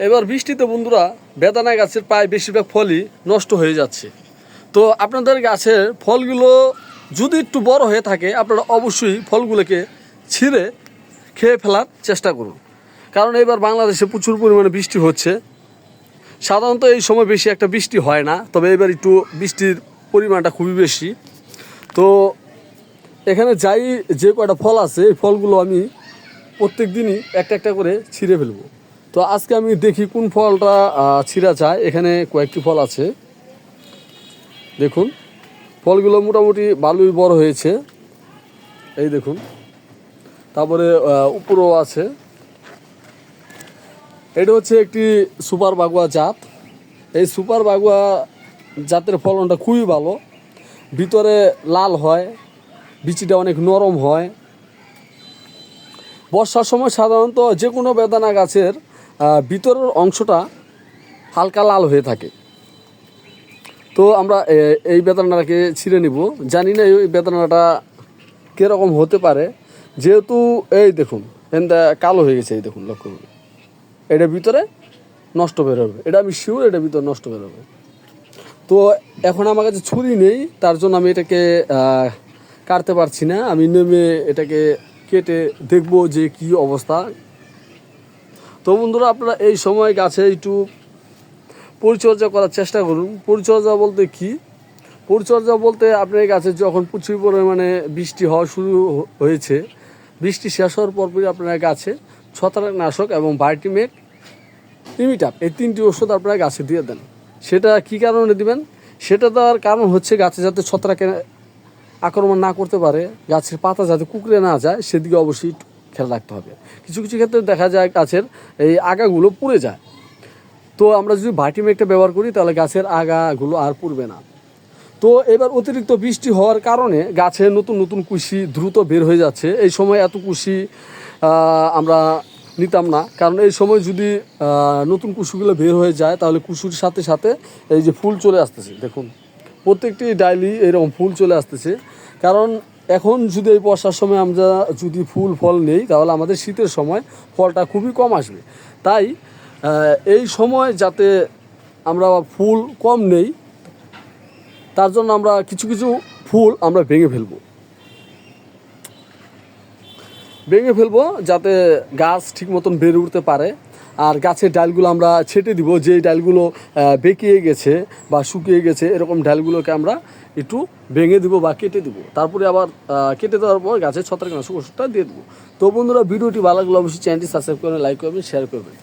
এবার বৃষ্টিতে বন্ধুরা বেদানা গাছের প্রায় বেশিরভাগ ফলই নষ্ট হয়ে যাচ্ছে। তো আপনাদের গাছের ফলগুলো যদি একটু বড় হয়ে থাকে, আপনারা অবশ্যই ফলগুলোকে ছিঁড়ে খেয়ে ফেলার চেষ্টা করুন। কারণ এবার বাংলাদেশে প্রচুর পরিমাণে বৃষ্টি হচ্ছে। সাধারণত এই সময় বেশি একটা বৃষ্টি হয় না, তবে এবার একটু বৃষ্টির পরিমাণটা খুবই বেশি। তো এখানে যাই যে কয়টা ফল আছে, এই ফলগুলো আমি প্রত্যেক দিনই একটা একটা করে ছিঁড়ে ফেলব। তো আজকে আমি দেখি কোন ফলটা ছিঁড়া যায়। এখানে কয়েকটি ফল আছে। দেখুন, ফলগুলো মোটামুটি ভালোই বড় হয়েছে। এই দেখুন, তারপরে উপরেও আছে। এটা হচ্ছে একটি সুপার বাগুয়া জাত। এই সুপার বাগুয়া জাতের ফলনটা খুবই ভালো। ভিতরে লাল হয়, বিচিটা অনেক নরম হয়। বর্ষার সময় সাধারণত যে কোনো বেদানা গাছের ভিতরের অংশটা হালকা লাল হয়ে থাকে। তো আমরা এই বেদানাটাকে ছিঁড়ে নিব। জানি না এই বেদানাটা কীরকম হতে পারে। যেহেতু এই দেখুন এনটা কালো হয়ে গেছে, এই দেখুন, লক্ষ্য করুন। এটা ভিতরে নষ্ট বেরোবে এটা আমি শিওর এটার ভিতরে নষ্ট বেরোবে তো এখন আমার কাছে ছুরি নেই, তার জন্য আমি এটাকে কাটতে পারছি না। আমি নেমে এটাকে কেটে দেখব যে কি অবস্থা। তো বন্ধুরা আপনারা এই সময় গাছে একটু পরিচর্যা করার চেষ্টা করুন। পরিচর্যা বলতে কি? পরিচর্যা বলতে আপনার গাছে যখন প্রচুর পরিমাণে বৃষ্টি হওয়া শুরু হয়েছে, বৃষ্টি শেষ হওয়ার পরপরই আপনার গাছে ছত্রাকনাশক এবং বায়োটিমেক ইমিটাপ এই তিনটি ওষুধ আপনারা গাছে দিয়ে দেন। সেটা কি কারণে দিবেন? সেটা তার কারণ হচ্ছে গাছে যাতে ছত্রাকে আক্রমণ না করতে পারে, গাছের পাতা যাতে কুকড়ে না যায়, সেদিকে অবশ্যই খেয়াল রাখতে হবে। কিছু কিছু ক্ষেত্রে দেখা যায় গাছের এই আগাগুলো পুড়ে যায়। তো আমরা যদি ভাইটিমেকটা ব্যবহার করি, তাহলে গাছের আগাগুলো আর পুড়বে না। তো এবার অতিরিক্ত বৃষ্টি হওয়ার কারণে গাছে নতুন নতুন কুশি দ্রুত বের হয়ে যাচ্ছে। এই সময় এত কুশি আমরা নিতাম না। কারণ এই সময় যদি নতুন কুশিগুলো বের হয়ে যায়, তাহলে কুশুর সাথে সাথে এই যে ফুল চলে আসতেছে। দেখুন, প্রত্যেকটি ডাইলি এরকম ফুল চলে আসতেছে। কারণ এখন যদি এই বর্ষার সময় আমরা যদি ফুল, ফল নেই, তাহলে আমাদের শীতের সময় ফলটা খুবই কম আসবে। তাই এই সময় যাতে আমরা ফুল কম নেই, তার জন্য আমরা কিছু কিছু ফুল আমরা ভেঙে ফেলব। ভেঙে ফেলব যাতে গাছ ঠিক মতন বেড়ে উঠতে পারে। আর গাছের ডালগুলো আমরা ছেটে দিব যেই ডালগুলো বেঁকিয়ে গেছে বা শুকিয়ে গেছে, এরকম ডালগুলোকে আমরা একটু ভেঙে দিব বা কেটে দিব। তারপরে আবার কেটে দেওয়ার পর গাছের ছত্রাকনাশক ওষুধটা দিয়ে দেবো। তো বন্ধুরা, ভিডিওটি ভালো লাগলে অবশ্যই চ্যানেলটি সাবস্ক্রাইব করে, লাইক করবেন শেয়ার করবেন।